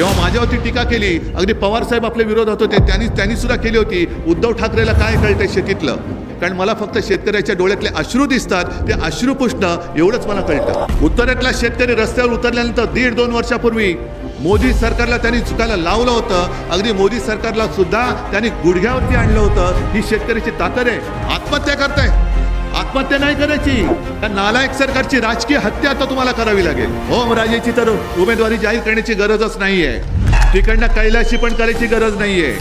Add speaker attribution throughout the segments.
Speaker 1: तेव्हा माझ्यावरती टीका केली. अगदी पवारसाहेब आपल्या विरोधात होते त्यांनी त्यांनी सुद्धा केली होती. उद्धव ठाकरेला काय कळतंय शेतीतलं? कारण मला फक्त शेतकऱ्याच्या डोळ्यातले अश्रू दिसतात. ते अश्रू पुसणं एवढंच मला कळतं. उत्तरेतला शेतकरी रस्त्यावर उतरल्यानंतर दीड दोन वर्षापूर्वी मोदी सरकारला त्यांनी चुकायला लावलं होतं. अगदी मोदी सरकारला सुद्धा त्यांनी गुडघ्यावरती आणलं होतं. ही शेतकऱ्याची ताकद आहे. आत्महत्या करताय. आत्महत्या नाही करायची. त्या नालायक सरकारची राजकीय हत्या आता तुम्हाला करावी लागेल. हो, ओम राजेची तर उमेदवारी जाहीर करण्याची गरजच नाहीये. तिकडनं कैलाशी पण करायची गरज नाहीये.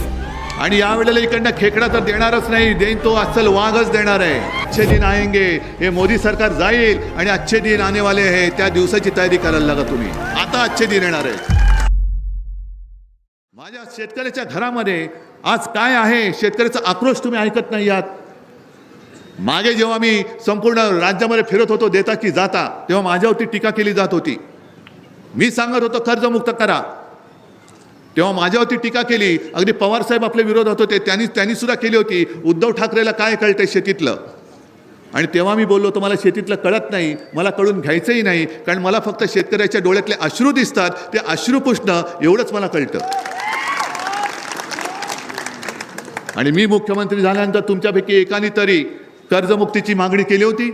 Speaker 1: आणि यावेळेला इकडनं खेकडा तर देणारच नाही. देईन तो अस्सल वाघच देणार आहे. अच्छे दिन आएंगे हे मोदी सरकार जाईल आणि अच्छे दिन आने वाले आहे त्या दिवसाची तयारी करायला लागा तुम्ही. आता अच्छे दिन येणार आहे माझ्या शेतकऱ्याच्या घरामध्ये आज काय आहे? शेतकऱ्याचा आक्रोश तुम्ही ऐकत नाही आहात? मागे जेव्हा मी संपूर्ण राज्यामध्ये फिरत होतो देता की जाता तेव्हा माझ्यावरती टीका केली जात होती. मी सांगत होतो कर्जमुक्त करा. तेव्हा माझ्यावरती टीका केली. अगदी पवारसाहेब आपल्या विरोधात होते त्यांनी त्यांनी सुद्धा केली होती. उद्धव ठाकरेला काय कळतंय शेतीतलं? आणि तेव्हा मी बोललो तर मला शेतीतलं कळत नाही. मला कळून घ्यायचंही नाही. कारण मला फक्त शेतकऱ्याच्या डोळ्यातले अश्रू दिसतात. ते अश्रू पुसणं एवढंच मला कळतं. आणि मी मुख्यमंत्री झाल्यानंतर तुमच्यापैकी एकाने तरी कर्जमुक्तीची मागणी केली होती?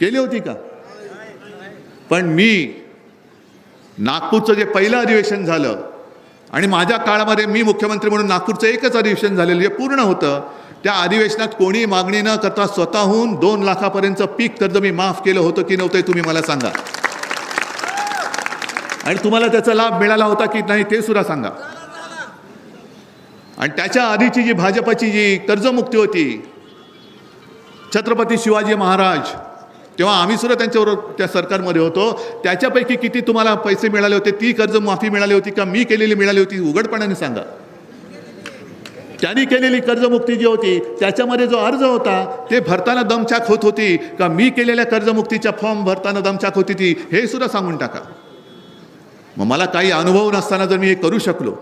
Speaker 1: केली होती का? पण मी नागपूरचं जे पहिलं अधिवेशन झालं आणि माझ्या काळामध्ये मी मुख्यमंत्री म्हणून नागपूरचं एकच अधिवेशन झालेलं जे पूर्ण होतं त्या अधिवेशनात कोणी मागणी न करता स्वतःहून दोन लाखापर्यंत पीक कर्ज मी माफ केलं होतं की नव्हतं तुम्ही मला सांगा. आणि तुम्हाला त्याचा लाभ मिळाला होता की नाही ते सुद्धा सांगा. आणि त्याच्या आधीची जी भाजपाची जी कर्जमुक्ती होती छत्रपती शिवाजी महाराज तेव्हा आम्ही सुद्धा त्यांच्याबरोबर त्या सरकारमध्ये होतो. त्याच्यापैकी किती तुम्हाला पैसे मिळाले होते ती कर्ज माफी मिळाली होती का मी केलेली मिळाली होती उघडपणाने सांगा. त्यांनी केलेली कर्जमुक्ती जी होती त्याच्यामध्ये जो अर्ज होता ते भरताना दमछाक होत होती का मी केलेल्या कर्जमुक्तीच्या फॉर्म भरताना दमछाक होती ती हे सुद्धा सांगून टाका. मग मला काही अनुभव नसताना जर मी हे करू शकलो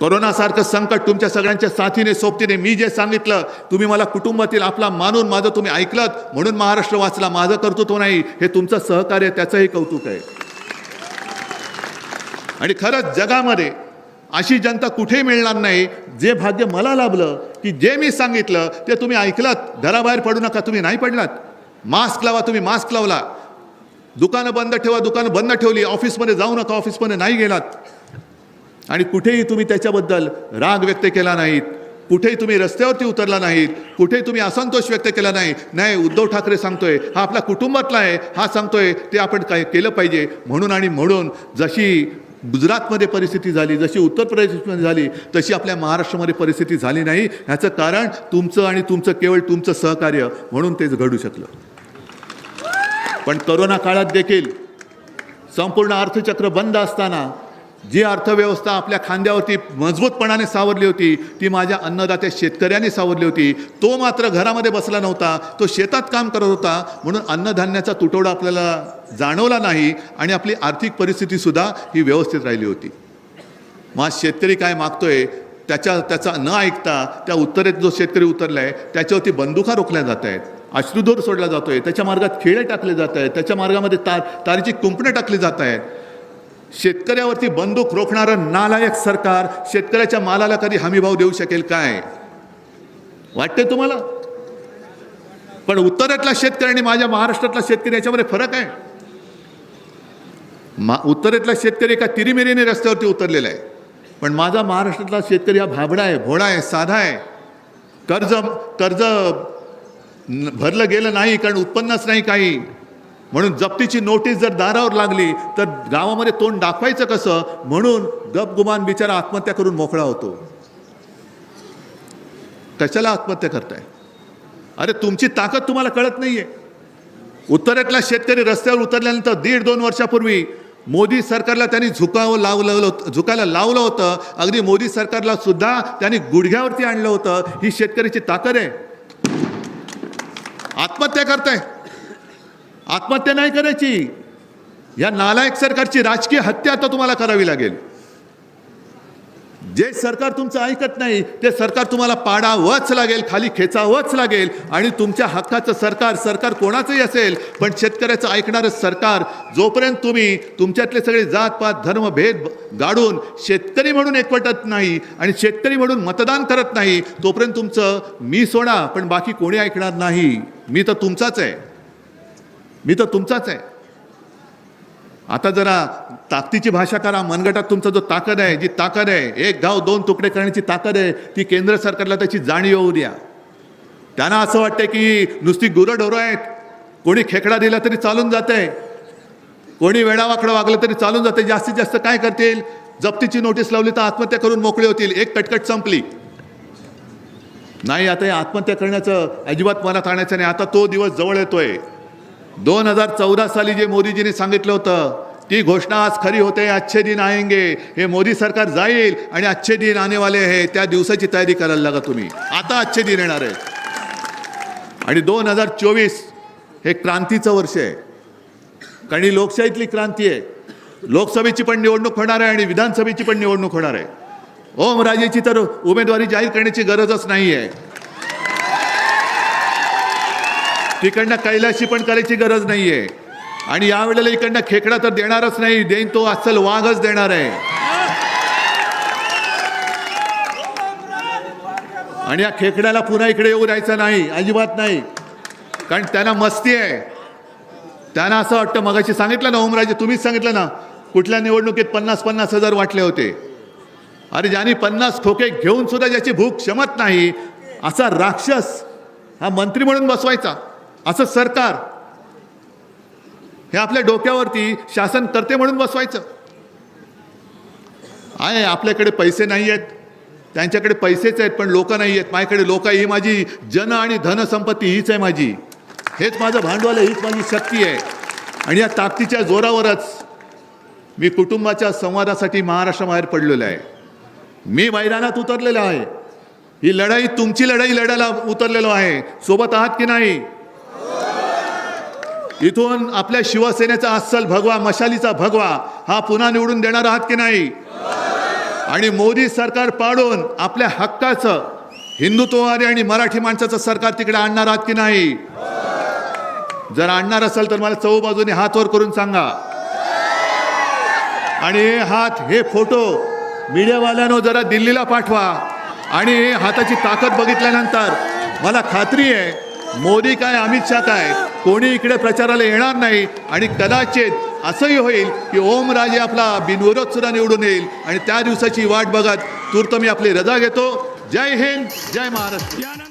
Speaker 1: कोरोनासारखं संकट तुमच्या सगळ्यांच्या साथीने सोबतीने मी जे सांगितलं तुम्ही मला कुटुंबातील आपला मानून माझं तुम्ही ऐकलं म्हणून महाराष्ट्र वाचला माझं कर्तृत्व नाही हे तुमचं सहकार्य त्याचंही कौतुक आहे. आणि खरंच जगामध्ये अशी जनता कुठेही मिळणार नाही जे भाग्य मला लाभलं की जे मी सांगितलं ते तुम्ही ऐकलात घराबाहेर पडू नका तुम्ही नाही पडलात. मास्क लावा तुम्ही मास्क लावला. दुकानं बंद ठेवा दुकानं बंद ठेवली ऑफिसमध्ये जाऊ नका ऑफिसमध्ये नाही गेलात. आणि कुठेही तुम्ही त्याच्याबद्दल राग व्यक्त केला नाहीत कुठेही तुम्ही रस्त्यावरती उतरला नाहीत कुठेही तुम्ही असंतोष व्यक्त केला नाही. नाही उद्धव ठाकरे सांगतोय हा आपला कुटुंबातला आहे हा सांगतोय ते आपण काय केलं पाहिजे म्हणून आणि म्हणून जशी गुजरातमध्ये परिस्थिती झाली जशी उत्तर प्रदेशमध्ये झाली तशी आपल्या महाराष्ट्रामध्ये परिस्थिती झाली नाही. ह्याचं कारण तुमचं आणि तुमचं केवळ तुमचं सहकार्य म्हणून तेच घडू शकलं. पण करोना काळात देखील संपूर्ण अर्थचक्र बंद असताना जी अर्थव्यवस्था आपल्या खांद्यावरती मजबूतपणाने सावरली होती ती माझ्या अन्नदात्या शेतकऱ्याने सावरली होती. तो मात्र घरामध्ये बसला नव्हता. तो शेतात काम करत होता. म्हणून अन्नधान्याचा तुटवडा आपल्याला जाणवला नाही आणि आपली आर्थिक परिस्थितीसुद्धा ही व्यवस्थित राहिली होती. मग शेतकरी काय मागतोय त्याच्या त्याचा न ऐकता त्या उत्तरेत जो शेतकरी उतरला आहे त्याच्यावरती बंदुका रोखल्या जात आहेत अश्रुधूर सोडला जातोय. त्याच्या मार्गात खेळे टाकले जात आहेत त्याच्या मार्गामध्ये तार तारीची कुंपणे टाकली जात आहेत शेतकऱ्यावरती बंदूक रोखणारं नालायक सरकार शेतकऱ्याच्या मालाला कधी हमीभाव देऊ शकेल काय? वाटते तुम्हाला? पण उत्तरेतला शेतकरी आणि माझ्या महाराष्ट्रातला शेतकरी याच्यामध्ये फरक आहे. मा उत्तरेतला शेतकरी एका तिरीमिरीने रस्त्यावरती उतरलेला आहे. पण माझा महाराष्ट्रातला शेतकरी हा भाबडा आहे भोळा आहे साधा आहे. कर्ज कर्ज भरलं गेलं नाही कारण उत्पन्नच नाही काही. म्हणून जप्तीची नोटीस जर दारावर लागली तर गावामध्ये तोंड दाखवायचं कसं? म्हणून गपगुमान बिचारा आत्महत्या करून मोकळा होतो. कशाला आत्महत्या करताय? अरे तुमची ताकद तुम्हाला कळत नाहीये. उत्तरेतला शेतकरी रस्त्यावर उतरल्यानंतर दीड दोन वर्षापूर्वी मोदी सरकारला त्यांनी झुकावं लावलं होतं- झुकायला लावलं होतं. अगदी मोदी सरकारला सुद्धा त्यांनी गुडघ्यावरती आणलं होतं. ही शेतकऱ्याची ताकद आहे. आत्महत्या करताय. आत्महत्या नाही करायची. या नालायक सरकारची राजकीय हत्या आता तुम्हाला करावी लागेल. जे सरकार तुमचं ऐकत नाही ते सरकार तुम्हाला पाडावंच लागेल खाली खेचावंच लागेल आणि तुमच्या हक्काचं सरकार सरकार कोणाचंही असेल पण शेतकऱ्याचं ऐकणारं सरकार जोपर्यंत तुम्ही तुमच्यातले सगळे जातपात धर्म भेद गाडून शेतकरी म्हणून एकवटत नाही आणि शेतकरी म्हणून मतदान करत नाही तोपर्यंत तुमचं मी सोडा पण बाकी कोणी ऐकणार नाही. मी तर तुमचाच आहे. मी तर तुमचाच आहे. आता जरा ताकदीची भाषा करा. मनगटात तुमचा जो ताकद आहे जी ताकद आहे एक गाव दोन तुकडे करण्याची ताकद आहे ती केंद्र सरकारला त्याची जाणीव होऊ द्या. त्यांना असं वाटतं की नुसती गुरंढोरं आहेत. कोणी खेकडा दिला तरी चालून जाते कोणी वेळावाकडं वागलं तरी चालून जाते जास्तीत जास्त काय करतील? जप्तीची नोटीस लावली तर आत्महत्या करून मोकळे होतील. एक कटकट संपली. नाही आता हे आत्महत्या करण्याचं अजिबात मनात आणायचं नाही. आता तो दिवस जवळ येतोय. दोन हजार चौदा साली जे मोदीजींनी सांगितलं होतं ती घोषणा आज खरी होते अच्छे दिन आएंगे. हे मोदी सरकार जाईल आणि अच्छे दिन आने वाले आहे त्या दिवसाची तयारी करायला लागा तुम्ही. आता अच्छे दिन येणार आहे आणि दोन हजार चोवीस हे क्रांतीचं वर्ष आहे. कारण ही लोकशाहीतली क्रांती आहे. लोकसभेची पण निवडणूक होणार आहे आणि विधानसभेची पण निवडणूक होणार आहे. ओमराजेची तर उमेदवारी जाहीर करण्याची गरजच नाही आहे तिकडनं कैलाशी पण करायची गरज नाही आहे आणि यावेळेला इकडनं खेकडा तर देणारच नाही देईन तो अस्सल वाघच देणार आहे. आणि या खेकड्याला पुन्हा इकडे येऊ द्यायचं नाही अजिबात नाही. कारण त्यांना मस्ती आहे. त्यांना असं वाटतं मगाशी सांगितलं ना ओमराजे तुम्हीच सांगितलं ना कुठल्या निवडणुकीत पन्नास पन्नास हजार वाटले होते. अरे ज्यांनी पन्नास खोके घेऊन सुद्धा ज्याची भूक क्षमत नाही असा राक्षस हा मंत्री म्हणून बसवायचा. असं सरकार. हे आपल्या डोक्यावरती शासन करते म्हणून बसवायचं. आहे आपल्याकडे पैसे नाही आहेत त्यांच्याकडे पैसेच आहेत पण लोक नाही आहेत माझ्याकडे लोक ही माझी जन आणि धनसंपत्ती हीच आहे माझी. हेच माझं भांडवल आहे हीच माझी शक्ती आहे. आणि या ताकदीच्या जोरावरच मी कुटुंबाच्या संवादासाठी महाराष्ट्राबाहेर पडलेलो आहे. मी मैदानात उतरलेलो आहे. ही लढाई तुमची लढाई लढायला उतरलेलो आहे. सोबत आहात की नाही? इथून आपल्या शिवसेनेचा अस्सल भगवा मशालीचा भगवा हा पुन्हा निवडून देणार आहात की नाही? आणि मोदी सरकार पाडून आपल्या हक्काचं हिंदुत्ववादी आणि मराठी माणसाचं सरकार तिकडे आणणार आहात की नाही? जर आणणार असेल तर मला चौ बाजूने हात वर करून सांगा. आणि हे हात हे फोटो मीडियावाल्यानं जरा दिल्लीला पाठवा. आणि हाताची ताकद बघितल्यानंतर मला खात्री आहे मोदी काय अमित शाह काय? कोणी इकडे प्रचाराला येणार नाही आणि कदाचित असंही होईल की ओमराजे आपला बिनविरोध सुद्धा निवडून येईल. आणि त्या दिवसाची वाट बघत तूर्त मी आपली रजा घेतो. जय हिंद जय महाराष्ट्र.